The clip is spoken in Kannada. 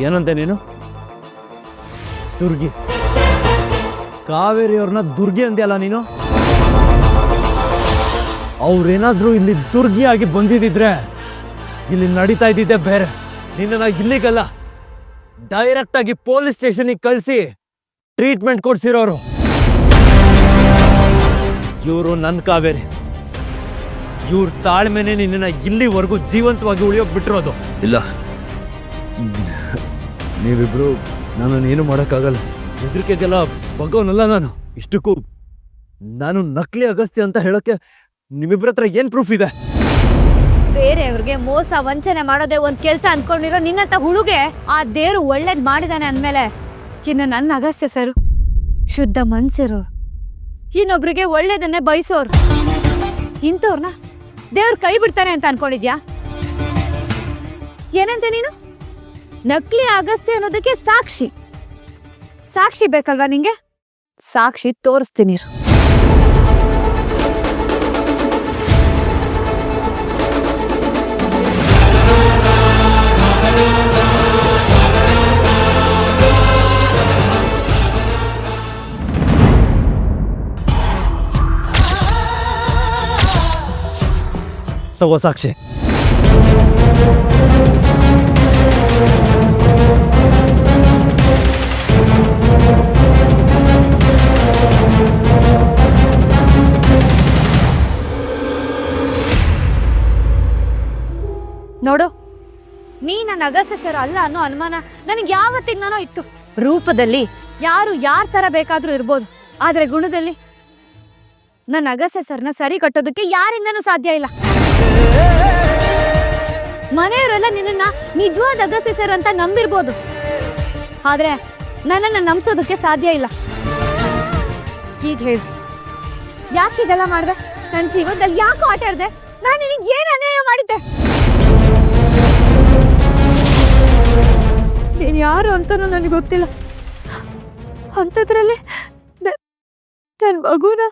ಏನಂತೆ ನೀನು? ದುರ್ಗಿ. ಕಾವೇರಿಯವ್ರನ್ನ ದುರ್ಗಿ ಅಂದ್ಯಲ್ಲ ನೀನು? ಅವ್ರೇನಾದ್ರೂ ಇಲ್ಲಿ ದುರ್ಗಿ ಆಗಿ ಬಂದಿದ್ದಿದ್ರೆ ಇಲ್ಲಿ ನಡೀತಾ ಇದ್ದಿದ್ದೆ ಬೇರೆ. ನಿನ್ನ ಇಲ್ಲಿಗಲ್ಲ ಡೈರೆಕ್ಟ್ ಆಗಿ ಪೊಲೀಸ್ ಸ್ಟೇಷನಿಗೆ ಕಳಿಸಿ ಟ್ರೀಟ್ಮೆಂಟ್ ಕೊಡ್ಸಿರೋರು. ಇವರು ನನ್ನ ಕಾವೇರಿ. ಇವ್ರ ತಾಳ್ಮೆನೆ ನಿನ್ನ ಇಲ್ಲಿವರೆಗೂ ಜೀವಂತವಾಗಿ ಉಳಿಯೋಕ್ ಬಿಟ್ಟಿರೋದು. ಇಲ್ಲ. ನೀವಿಬ್ರು ನಾನು ಏನು ಮಾಡೋಕ್ಕಾಗಲ್ಲ. ಹೆದರಿಕೆಗೆಲ್ಲ ಬಗ್ಗೋನಲ್ಲ ನಾನು. ಇಷ್ಟಕ್ಕೂ ನಾನು ನಕಲಿ ಅಗಸ್ತ್ಯ ಅಂತ ಹೇಳೋಕೆ ನಿಮ್ಮಿಬ್ರ ಹತ್ರ ಏನು ಪ್ರೂಫ್ ಇದೆ? ಬೇರೆಯವ್ರಿಗೆ ಮೋಸ, ವಂಚನೆ ಮಾಡೋದೇ ಒಂದು ಕೆಲಸ ಅನ್ಕೊಂಡಿರೋ ನಿನ್ನಂತ ಹುಡುಗೆ ಆ ದೇವರು ಒಳ್ಳೇದು ಮಾಡಿದಾನೆ ಅಂದಮೇಲೆ ಇನ್ನು ನನ್ನ ಅಗಸ್ತ್ಯ ಸರ್, ಶುದ್ಧ ಮನ್ಸರು. ಇನ್ನೊಬ್ರಿಗೆ ಒಳ್ಳೇದನ್ನೇ ಬಯಸೋರು. ಇಂಥವ್ರನ್ನ ದೇವ್ರ ಕೈ ಬಿಡ್ತಾನೆ ಅಂತ ಅನ್ಕೊಂಡಿದ್ಯಾ? ಏನಂತೆ ನೀನು? ನಕಲಿ ಅಗಸ್ತ್ಯ ಅನ್ನೋದಕ್ಕೆ ಸಾಕ್ಷಿ ಸಾಕ್ಷಿ ಬೇಕಲ್ವಾ ನಿಂಗೆ ಸಾಕ್ಷಿ ತೋರಿಸ್ತೀನಿ ಇರು. ತಗೋ ಸಾಕ್ಷಿ ನೋಡು ನೀ ನನ್ನ ಅಗಸ್ಯ ಸರ್ ಅಲ್ಲ ಅನ್ನೋ ಅನುಮಾನ ನನಗೆ ಯಾವತ್ತಿಂದನೋ ಇತ್ತು. ರೂಪದಲ್ಲಿ ಯಾರು ಯಾರ ಥರ ಬೇಕಾದರೂ ಇರ್ಬೋದು, ಆದರೆ ಗುಣದಲ್ಲಿ ನನ್ನ ಅಗಸ್ಯ ಸರ್ನ ಸರಿ ಕಟ್ಟೋದಕ್ಕೆ ಯಾರಿಂದನೂ ಸಾಧ್ಯ ಇಲ್ಲ. ಮನೆಯವರೆಲ್ಲ ನಿನ್ನನ್ನ ನಿಜವಾದ ಅಗಸ್ಯ ಸರ್ ಅಂತ ನಂಬಿರ್ಬೋದು, ಆದರೆ ನನ್ನನ್ನು ನಂಬಿಸೋದಕ್ಕೆ ಸಾಧ್ಯ ಇಲ್ಲ. ಈಗ ಹೇಳಿ, ಯಾಕೆ ಇದೆಲ್ಲ ಮಾಡಿದೆ? ನನ್ನ ಜೀವನದಲ್ಲಿ ಯಾಕೆ ಆಟಾಡಿದೆ ನಾನು ನಿನಗೆ ಏನು ಅನ್ಯಾಯ ಮಾಡಿದ್ದೆ? ಯಾರು ಅಂತನೂ ನನಗೆ ಗೊತ್ತಿಲ್ಲ. ಅಂಥದ್ರಲ್ಲಿ ನನ್ನ ಮಗುನ